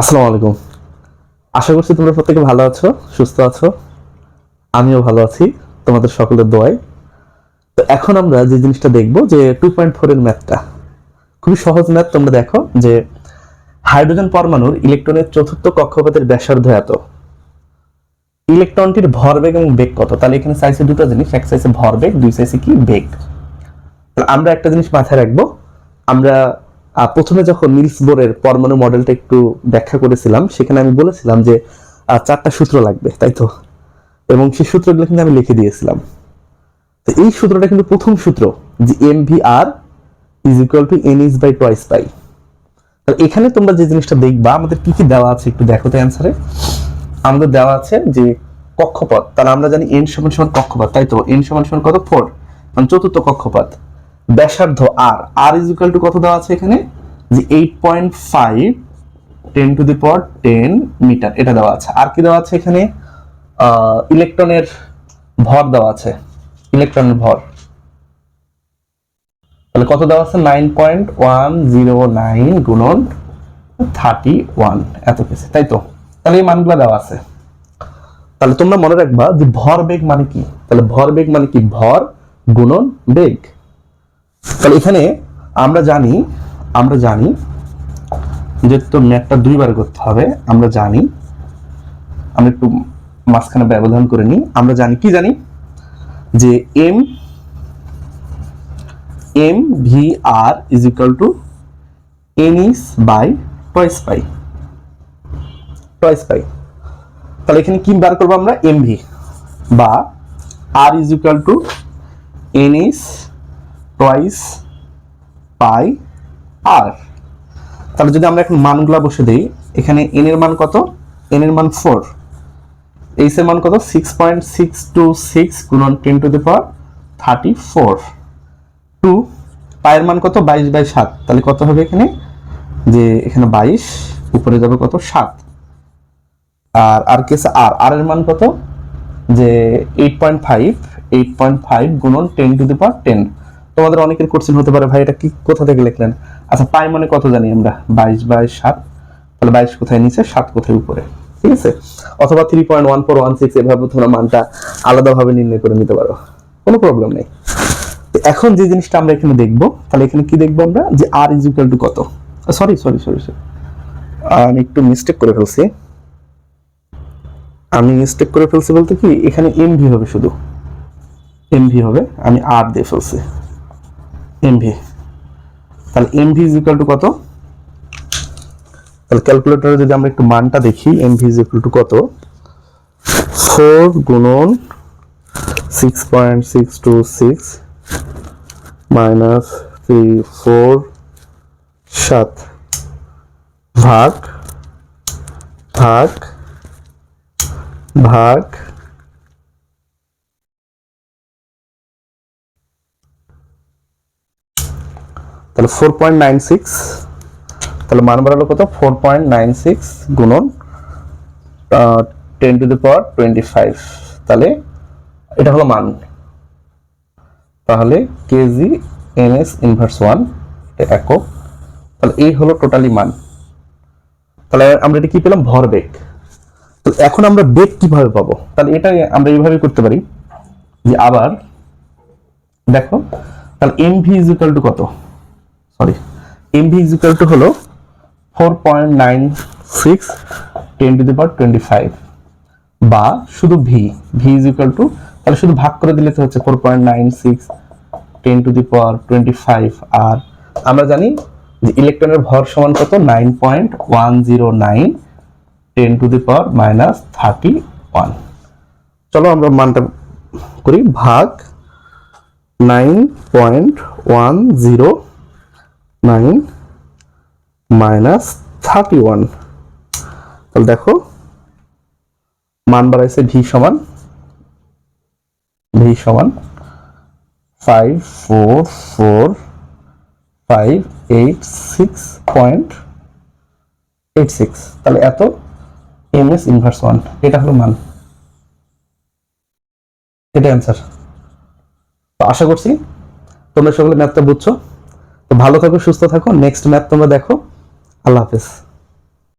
আসসালামু আলাইকুম। আশা করছি তোমরা প্রত্যেকে ভালো আছো, সুস্থ আছো। আমিও ভালো আছি, তোমাদের সকলের দোয়ায়। তো এখন আমরা যে জিনিসটা দেখব, যে টু পয়েন্ট ফোর এর ম্যাথটা খুবই সহজ ম্যাথ তোমরা দেখো, যে হাইড্রোজেন পরমাণুর ইলেকট্রনের চতুর্থ কক্ষপথের ব্যাসার্ধ এত। ইলেকট্রনটির ভরবেগ এবং বেগ কত? তাহলে এখানে চাইছে দুটো জিনিস, এক চাইছে ভরবেগ দুই চাইছে কি? বেগ। আমরা একটা জিনিস মাথায় রাখব। আমরা প্রথমে যখন নিলস বোরের পরমাণু মডেলটা একটু ব্যাখ্যা করেছিলাম, সেখানে আমি বলেছিলাম যে চারটা সূত্র লাগবে, তাই তো? এবং সেই সূত্রগুলো কিন্তু আমি লিখে দিয়েছিলাম। তো এই সূত্রটা কিন্তু প্রথম সূত্র, যে M V R is equal to N H by twice pi তাহলে এখানে তোমরা যে জিনিসটা দেখবা, আমাদের কি কি দেওয়া আছে একটু দেখো তো অ্যান্সারে আমাদের দেওয়া আছে যে কক্ষপথ, তাহলে আমরা জানি এন সমান সমান কক্ষপথ, তাই তো? এন সমান সমান কত? ফোর মানে চতুর্থ কক্ষপথ। ব্যাসার্ধ R R is equal to কত দেওয়া আছে এখানে? যে eight point five ten to the power ten metre এটা দেওয়া আছে। আর কি দেওয়া আছে এখানে? ইলেকট্রনের ভর দেওয়া আছে। ইলেকট্রনের ভর। তাহলে কত দেওয়া আছে? Nine point one zero nine গুণন থার্টি ওয়ান এত কিছু তাই তো? তাহলে এই মানগুলো দেওয়া আছে। তাহলে তোমরা মনে রাখবা যে ভর বেগ মানে কি? তাহলে ভর বেগ মানে কি? ভর গুণন বেগ। তাহলে এখানে আমরা জানি আমরা জানি যে তো ম্যাথটা দুইবার করতে হবে, আমরা জানি, আমরা একটু মাঝখানে ব্যবধান করে নিই, আমরা জানি, কি জানি? যে M M V R is equal to N H by twice pi twice pi তাহলে এখানে কি বার করব আমরা? এম ভি বা R is equal to N H twice pi আর তাহলে যদি আমরা এখন মানগুলা বসে দিই, এখানে এন এর মান কত? এন এর মান ফোর এইস এর মান কত? Six point six two six গুণন ten to the power thirty four two পায়ের মান কত? বাইশ বাই সাত। তাহলে কত হবে এখানে? যে এখানে বাইশ, উপরে যাবে কত? সাত। আর আর কেস আর। আর এর মান কত? যে eight point five eight point five গুণন ten to the power ten তোমাদের অনেকের কোশ্চেন হতে পারে, ভাই, এটা কি, কোথা থেকে লিখলেন? আচ্ছা পাই মানে কত জানি আমরা? বাইশ বাই সাত। তাহলে বাইশ কোথায় নিচে? সাত কোথায় উপরে? ঠিক আছে? অথবা three point one four one six এভাবে তোমরা মানটা আলাদাভাবে নির্ণয় করে নিতে পারো। কোনো প্রবলেম নেই। তো এখন যে জিনিসটা আমরা এখানে দেখব, তাহলে এখানে কি দেখব আমরা? যে আর ইজ ইকুয়াল টু কত? সরি সরি সরি সরি আমি একটু মিস্টেক করে ফেলছি। আমি মিস্টেক করে ফেলছি বলতে কি, এখানে এমভি হবে শুধু। এমভি হবে, আমি আর দিয়ে ফেলছি। এমভি তাহলে এমভি ইজ ইকুয়াল টু কত? তাহলে ক্যালকুলেটরে যদি আমরা একটু মানটা দেখি M V is equal to কত? ফোর গুণন six point six two six minus three four সাত ভাগ ভাগ ভাগ তাহলে ফোর পয়েন্ট নাইন সিক্স তাহলে মান বাড়ালো কত? ফোর পয়েন্ট নাইন সিক্স গুণন ten to the power twenty five তাহলে এটা হলো মান। তাহলে কেজি এনএস ইনভার্স ওয়ান একক। তাহলে এই হলো টোটালি মান। তাহলে আমরা এটা কি পেলাম? ভরবেগ। তো এখন আমরা বেগ কীভাবে পাবো? তাহলে এটা আমরা এইভাবে করতে পারি যে আবার, দেখো, তাহলে M V is equal to কত? Sorry M V is equal to হলো four point nine six ten to the power twenty five বা শুধু V V is equal to তাহলে শুধু ভাগ করে দিলে তো হচ্ছে four point nine six ten to the power twenty five আর আমরা জানি যে ইলেকট্রনের ভর সমান কত? Nine point one zero nine ten to the power minus thirty one চলো আমরা মানটা করি, ভাগ nine point one zero nine minus thirty one. তাহলে দেখো, মান বাড়াইছে ভি সমান ভি সমান five four four five eight six point eight six তাহলে এত এম এস ইনভার্স ওয়ান এটা হলো মান। এটা অ্যান্সার আশা করছি তোমরা সকলে ম্যাথটা বুঝছ। তো ভালো থাকো সুস্থ থাকো। নেক্সট ম্যাপ তোমরা দেখো। আল্লাহ হাফেজ।